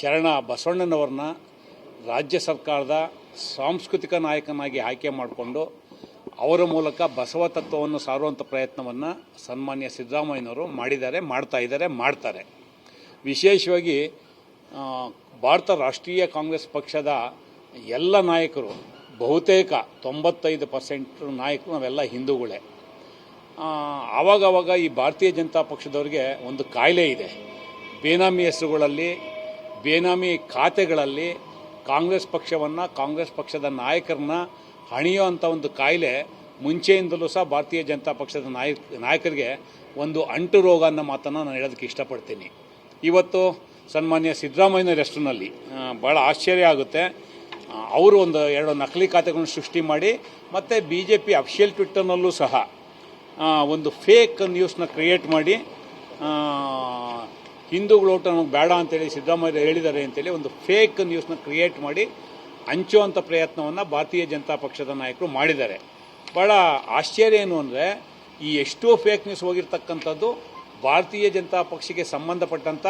ಶರಣ ಬಸವಣ್ಣನವ್ರನ್ನ ರಾಜ್ಯ ಸರ್ಕಾರದ ಸಾಂಸ್ಕೃತಿಕ ನಾಯಕನಾಗಿ ಆಯ್ಕೆ ಮಾಡಿಕೊಂಡು ಅವರ ಮೂಲಕ ಬಸವ ತತ್ವವನ್ನು ಸಾರುವಂಥ ಪ್ರಯತ್ನವನ್ನು ಸನ್ಮಾನ್ಯ ಸಿದ್ದರಾಮಯ್ಯನವರು ಮಾಡಿದ್ದಾರೆ, ಮಾಡ್ತಾ ಇದ್ದಾರೆ, ಮಾಡ್ತಾರೆ. ವಿಶೇಷವಾಗಿ ಭಾರತ ರಾಷ್ಟ್ರೀಯ ಕಾಂಗ್ರೆಸ್ ಪಕ್ಷದ ಎಲ್ಲ ನಾಯಕರು, ಬಹುತೇಕ ತೊಂಬತ್ತೈದು ಪರ್ಸೆಂಟ್ ನಾಯಕರು ನಾವೆಲ್ಲ ಹಿಂದೂಗಳೇ. ಆವಾಗವಾಗ ಈ ಭಾರತೀಯ ಜನತಾ ಪಕ್ಷದವ್ರಿಗೆ ಒಂದು ಕಾಯಿಲೆ ಇದೆ. ಬೇನಾಮಿ ಹೆಸರುಗಳಲ್ಲಿ, ಬೇನಾಮಿ ಖಾತೆಗಳಲ್ಲಿ ಕಾಂಗ್ರೆಸ್ ಪಕ್ಷವನ್ನು, ಕಾಂಗ್ರೆಸ್ ಪಕ್ಷದ ನಾಯಕರನ್ನ ಹಣಿಯೋ ಅಂಥ ಒಂದು ಕಾಯಿಲೆ ಮುಂಚೆಯಿಂದಲೂ ಸಹ ಭಾರತೀಯ ಜನತಾ ಪಕ್ಷದ ನಾಯಕ, ನಾಯಕರಿಗೆ ಒಂದು ಅಂಟು ರೋಗ ಅನ್ನೋ ಮಾತನ್ನು ನಾನು ಹೇಳೋದಕ್ಕೆ ಇಷ್ಟಪಡ್ತೀನಿ. ಇವತ್ತು ಸನ್ಮಾನ್ಯ ಸಿದ್ದರಾಮಯ್ಯನ ಹೆಸರಿನಲ್ಲಿ ಭಾಳ ಆಶ್ಚರ್ಯ ಆಗುತ್ತೆ. ಅವರು ಒಂದು ಎರಡು ನಕಲಿ ಖಾತೆಗಳನ್ನು ಸೃಷ್ಟಿ ಮಾಡಿ, ಮತ್ತು ಬಿ ಜೆ ಪಿ ಅಫಿಷಿಯಲ್ ಟ್ವಿಟ್ಟರ್ನಲ್ಲೂ ಸಹ ಒಂದು ಫೇಕ್ ನ್ಯೂಸ್ನ ಕ್ರಿಯೇಟ್ ಮಾಡಿ ಹಿಂದೂಗಳ ಓಟು ನಮಗೆ ಬೇಡ ಅಂತೇಳಿ ಸಿದ್ದರಾಮಯ್ಯ ಹೇಳಿದ್ದಾರೆ ಅಂತೇಳಿ ಒಂದು ಫೇಕ್ ನ್ಯೂಸ್ನ ಕ್ರಿಯೇಟ್ ಮಾಡಿ ಹಂಚುವಂಥ ಪ್ರಯತ್ನವನ್ನು ಭಾರತೀಯ ಜನತಾ ಪಕ್ಷದ ನಾಯಕರು ಮಾಡಿದ್ದಾರೆ. ಭಾಳ ಆಶ್ಚರ್ಯ ಏನು ಅಂದರೆ, ಈ ಎಷ್ಟೋ ಫೇಕ್ ನ್ಯೂಸ್ ಹೋಗಿರ್ತಕ್ಕಂಥದ್ದು ಭಾರತೀಯ ಜನತಾ ಪಕ್ಷಕ್ಕೆ ಸಂಬಂಧಪಟ್ಟಂಥ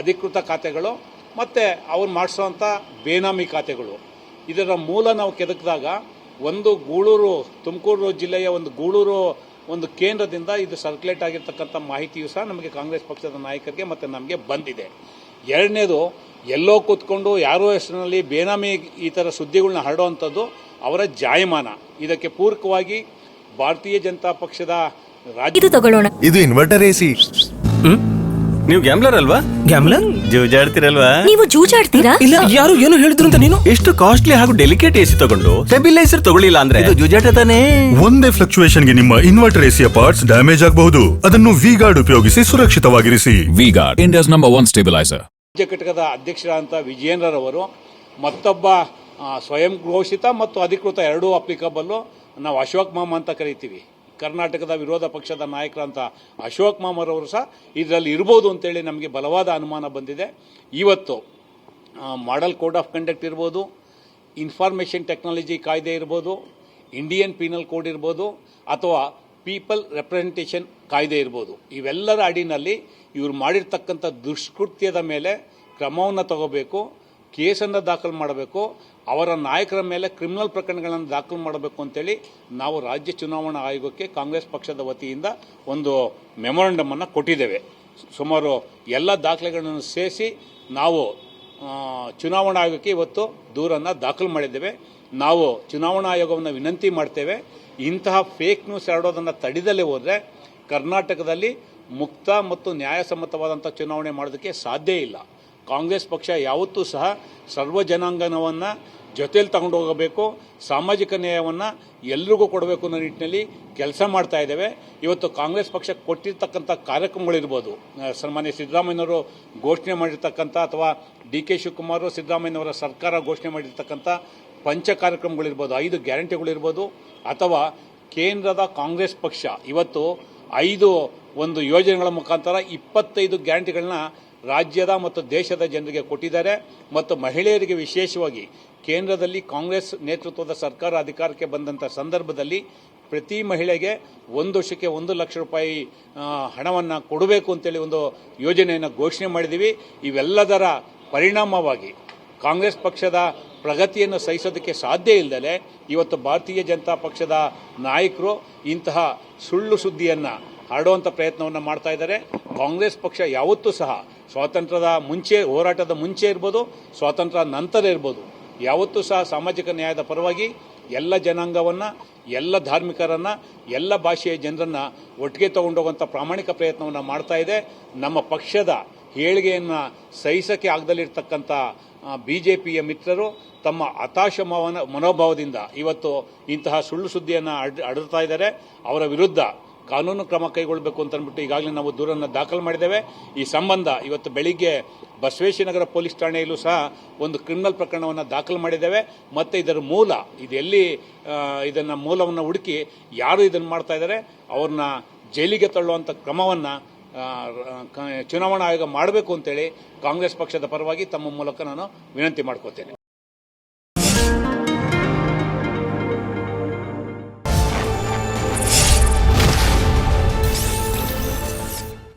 ಅಧಿಕೃತ ಖಾತೆಗಳು ಮತ್ತು ಅವ್ರು ಮಾಡಿಸೋವಂಥ ಬೇನಾಮಿ ಖಾತೆಗಳು. ಇದರ ಮೂಲ ನಾವು ಕೆದಕಿದಾಗ ಒಂದು ಗೂಳೂರು, ತುಮಕೂರು ಜಿಲ್ಲೆಯ ಒಂದು ಗೂಳೂರು ಒಂದು ಕೇಂದ್ರದಿಂದ ಇದು ಸರ್ಕ್ಯುಲೇಟ್ ಆಗಿರ್ತಕ್ಕಂಥ ಮಾಹಿತಿಯು ಸಹ ನಮಗೆ ಕಾಂಗ್ರೆಸ್ ಪಕ್ಷದ ನಾಯಕರಿಗೆ ಮತ್ತು ನಮಗೆ ಬಂದಿದೆ. ಎರಡನೇದು ಎಲ್ಲೋ ಕೂತ್ಕೊಂಡು ಯಾರೋ ಹೆಸರಿನಲ್ಲಿ ಬೇನಾಮಿ ಈ ಥರ ಸುದ್ದಿಗಳನ್ನ ಹರಡುವಂಥದ್ದು ಅವರ ಜಾಯಮಾನ. ಇದಕ್ಕೆ ಪೂರಕವಾಗಿ ಭಾರತೀಯ ಜನತಾ ಪಕ್ಷದ ರಾಜ್ಯ ಇದು ತಗೊಳ್ಳೋಣ. ಇದು ಇನ್ವರ್ಟರ್ ಎಸಿ ಹ್ಮ್? ನೀವು ಗ್ಯಾಮ್ಲರ್ ಅಲ್ವಾ? ಗ್ಯಾಮ್ಲರ್ ಜೂಜಾಡ್ತಿರಲ್ವಾ? ನೀವು ಜೂಜಾಡ್ತೀರಾ? ಇಲ್ಲ ಯಾರು ಏನು ಹೇಳಿದ್ರು ಅಂತ ನೀನು? ಎಷ್ಟು ಕಾಸ್ಟ್ಲಿ ಹಾಗೂ ಡೆಲಿಕೇಟ್ ಎಸಿ ತಗೊಂಡು ಸ್ಟೆಬಿಲೈಸರ್ ತಗೊಳ್ಳಿಲ್ಲ ಅಂದ್ರೆ? ಇದು ಜೂಜಾಟ ತಾನೇ. ಒಂದೇ ಫ್ಲಕ್ಚುಯೇಷನ್ಗೆ ನಿಮ್ಮ ಇನ್ವರ್ಟರ್ ಎಸಿಯ ಪಾರ್ಟ್ಸ್ ಡ್ಯಾಮೇಜ್ ಆಗಬಹುದು. ಅದನ್ನು ವಿ ಗಾರ್ಡ್ ಉಪಯೋಗಿಸಿ ಸುರಕ್ಷಿತವಾಗಿರಿಸಿ. V-Guard, India's number one stabilizer. ರಾಜ್ಯ ಘಟಕದ ಅಧ್ಯಕ್ಷರಾದಂಥ ವಿಜಯೇಂದ್ರರವರು ಮತ್ತೊಬ್ಬ ಆ, ಸ್ವಯಂ ಘೋಷಿತ ಮತ್ತು ಅಧಿಕೃತ ಎರಡೂ ಅಪ್ಲಿಕಬಲ್ ನಾವು ಅಶೋಕ್ ಮಾಮ ಅಂತ ಕರಿತೀವಿ. ಕರ್ನಾಟಕದ ವಿರೋಧ ಪಕ್ಷದ ನಾಯಕರಂತ ಅಶೋಕ್ ಮಾಮರವರು ಸಹ ಇದರಲ್ಲಿ ಇರ್ಬೋದು ಅಂತೇಳಿ ನಮಗೆ ಬಲವಾದ ಅನುಮಾನ ಬಂದಿದೆ. ಇವತ್ತು ಮಾಡಲ್ ಕೋಡ್ ಆಫ್ ಕಂಡಕ್ಟ್ ಇರ್ಬೋದು ಇನ್ಫಾರ್ಮೇಷನ್ ಟೆಕ್ನಾಲಜಿ ಕಾಯ್ದೆ ಇರ್ಬೋದು ಇಂಡಿಯನ್ ಪೀನಲ್ ಕೋಡ್ ಇರ್ಬೋದು, ಅಥವಾ ಪೀಪಲ್ ರೆಪ್ರೆಸೆಂಟೇಷನ್ ಕಾಯ್ದೆ ಇರ್ಬೋದು. ಇವೆಲ್ಲರ ಅಡಿನಲ್ಲಿ ಇವರು ಮಾಡಿರ್ತಕ್ಕಂಥ ದುಷ್ಕೃತ್ಯದ ಮೇಲೆ ಕ್ರಮವನ್ನು ತಗೋಬೇಕು. ಕೇಸನ್ನು ದಾಖಲು ಮಾಡಬೇಕು, ಅವರ ನಾಯಕರ ಮೇಲೆ ಕ್ರಿಮಿನಲ್ ಪ್ರಕರಣಗಳನ್ನು ದಾಖಲು ಮಾಡಬೇಕು ಅಂತೇಳಿ ನಾವು ರಾಜ್ಯ ಚುನಾವಣಾ ಆಯೋಗಕ್ಕೆ ಕಾಂಗ್ರೆಸ್ ಪಕ್ಷದ ವತಿಯಿಂದ ಒಂದು ಮೆಮೊರಂಡಮನ್ನು ಕೊಟ್ಟಿದ್ದೇವೆ. ಸುಮಾರು ಎಲ್ಲ ದಾಖಲೆಗಳನ್ನು ಸೇರಿಸಿ ನಾವು ಚುನಾವಣಾ ಆಯೋಗಕ್ಕೆ ಇವತ್ತು ದೂರನ್ನು ದಾಖಲು ಮಾಡಿದ್ದೇವೆ. ನಾವು ಚುನಾವಣಾ ಆಯೋಗವನ್ನು ವಿನಂತಿ ಮಾಡ್ತೇವೆ. ಇಂತಹ ಫೇಕ್ ನ್ಯೂಸ್ ಹರಡೋದನ್ನು ತಡೆದಲ್ಲೇ ಹೋದರೆ ಕರ್ನಾಟಕದಲ್ಲಿ ಮುಕ್ತ ಮತ್ತು ನ್ಯಾಯಸಮ್ಮತವಾದಂಥ ಚುನಾವಣೆ ಮಾಡೋದಕ್ಕೆ ಸಾಧ್ಯ ಇಲ್ಲ. ಕಾಂಗ್ರೆಸ್ ಪಕ್ಷ ಯಾವತ್ತೂ ಸಹ ಸರ್ವ ಜನಾಂಗನವನ್ನು ಜೊತೆಯಲ್ಲಿ ತಗೊಂಡು ಹೋಗಬೇಕು, ಸಾಮಾಜಿಕ ನ್ಯಾಯವನ್ನು ಎಲ್ರಿಗೂ ಕೊಡಬೇಕು ಅನ್ನೋ ನಿಟ್ಟಿನಲ್ಲಿ ಕೆಲಸ ಮಾಡ್ತಾ ಇದ್ದೇವೆ. ಇವತ್ತು ಕಾಂಗ್ರೆಸ್ ಪಕ್ಷ ಕೊಟ್ಟಿರ್ತಕ್ಕಂಥ ಕಾರ್ಯಕ್ರಮಗಳಿರ್ಬೋದು. ಸನ್ಮಾನ್ಯ ಸಿದ್ದರಾಮಯ್ಯನವರು ಘೋಷಣೆ ಮಾಡಿರ್ತಕ್ಕಂಥ ಅಥವಾ ಡಿ ಕೆ ಶಿವಕುಮಾರ್ ಸಿದ್ದರಾಮಯ್ಯನವರ ಸರ್ಕಾರ ಘೋಷಣೆ ಮಾಡಿರ್ತಕ್ಕಂಥ ಪಂಚ ಕಾರ್ಯಕ್ರಮಗಳಿರ್ಬೋದು, ಐದು ಗ್ಯಾರಂಟಿಗಳಿರ್ಬೋದು, ಅಥವಾ ಕೇಂದ್ರದ ಕಾಂಗ್ರೆಸ್ ಪಕ್ಷ ಇವತ್ತು ಐದು ಒಂದು ಯೋಜನೆಗಳ ಮುಖಾಂತರ ಇಪ್ಪತ್ತೈದು ಗ್ಯಾರಂಟಿಗಳನ್ನ ರಾಜ್ಯದ ಮತ್ತು ದೇಶದ ಜನರಿಗೆ ಕೊಟ್ಟಿದ್ದಾರೆ ಮತ್ತು ಮಹಿಳೆಯರಿಗೆ ವಿಶೇಷವಾಗಿ ಕೇಂದ್ರದಲ್ಲಿ ಕಾಂಗ್ರೆಸ್ ನೇತೃತ್ವದ ಸರ್ಕಾರ ಅಧಿಕಾರಕ್ಕೆ ಬಂದಂಥ ಸಂದರ್ಭದಲ್ಲಿ ಪ್ರತಿ ಮಹಿಳೆಗೆ ಒಂದು ವರ್ಷಕ್ಕೆ ಒಂದು ಲಕ್ಷ ರೂಪಾಯಿ ಹಣವನ್ನು ಕೊಡಬೇಕು ಅಂತೇಳಿ ಒಂದು ಯೋಜನೆಯನ್ನು ಘೋಷಣೆ ಮಾಡಿದ್ದೀವಿ. ಇವೆಲ್ಲದರ ಪರಿಣಾಮವಾಗಿ ಕಾಂಗ್ರೆಸ್ ಪಕ್ಷದ ಪ್ರಗತಿಯನ್ನು ಸಹಿಸೋದಕ್ಕೆ ಸಾಧ್ಯ ಇಲ್ಲದೆ ಇವತ್ತು ಭಾರತೀಯ ಜನತಾ ಪಕ್ಷದ ನಾಯಕರು ಇಂತಹ ಸುಳ್ಳು ಸುದ್ದಿಯನ್ನು ಹರಡುವಂಥ ಪ್ರಯತ್ನವನ್ನು ಮಾಡ್ತಾ ಕಾಂಗ್ರೆಸ್ ಪಕ್ಷ ಯಾವತ್ತೂ ಸಹ ಸ್ವಾತಂತ್ರ್ಯದ ಮುಂಚೆ, ಹೋರಾಟದ ಮುಂಚೆ ಇರ್ಬೋದು ಸ್ವಾತಂತ್ರ್ಯ ನಂತರ ಇರ್ಬೋದು, ಯಾವತ್ತೂ ಸಹ ಸಾಮಾಜಿಕ ನ್ಯಾಯದ ಪರವಾಗಿ ಎಲ್ಲ ಜನಾಂಗವನ್ನು, ಎಲ್ಲ ಧಾರ್ಮಿಕರನ್ನು, ಎಲ್ಲ ಭಾಷೆಯ ಜನರನ್ನು ಒಟ್ಟಿಗೆ ತಗೊಂಡೋಗುವಂಥ ಪ್ರಾಮಾಣಿಕ ಪ್ರಯತ್ನವನ್ನು ಮಾಡ್ತಾ ಇದೆ. ನಮ್ಮ ಪಕ್ಷದ ಏಳಿಗೆಯನ್ನು ಸಹಿಸಕ್ಕೆ ಆಗದಲ್ಲಿರ್ತಕ್ಕಂಥ ಬಿ ಜೆ ಪಿಯ ಮಿತ್ರರು ತಮ್ಮ ಹತಾಶ ಮನೋಭಾವದಿಂದ ಇವತ್ತು ಇಂತಹ ಸುಳ್ಳು ಸುದ್ದಿಯನ್ನು ಅಡ್ ಇದ್ದಾರೆ. ಅವರ ವಿರುದ್ಧ ಕಾನೂನು ಕ್ರಮ ಕೈಗೊಳ್ಳಬೇಕು ಅಂತ ಅಂದ್ಬಿಟ್ಟು ಈಗಾಗಲೇ ನಾವು ದೂರನ್ನು ದಾಖಲು ಮಾಡಿದ್ದೇವೆ. ಈ ಸಂಬಂಧ ಇವತ್ತು ಬೆಳಿಗ್ಗೆ ಬಸವೇಶ್ವರನಗರ ಪೊಲೀಸ್ ಠಾಣೆಯಲ್ಲೂ ಸಹ ಒಂದು ಕ್ರಿಮಿನಲ್ ಪ್ರಕರಣವನ್ನು ದಾಖಲು ಮಾಡಿದ್ದೇವೆ. ಮತ್ತು ಇದರ ಮೂಲ ಇದೆಲ್ಲಿ ಇದನ್ನು ಮೂಲವನ್ನು ಹುಡುಕಿ ಯಾರು ಇದನ್ನು ಮಾಡ್ತಾ ಇದ್ದಾರೆ, ಅವ್ರನ್ನ ಜೈಲಿಗೆ ತಳ್ಳುವಂಥ ಕ್ರಮವನ್ನು ಚುನಾವಣಾ ಆಯೋಗ ಮಾಡಬೇಕು ಅಂತೇಳಿ ಕಾಂಗ್ರೆಸ್ ಪಕ್ಷದ ಪರವಾಗಿ ತಮ್ಮ ಮೂಲಕ ನಾನು ವಿನಂತಿ ಮಾಡ್ಕೋತೇನೆ.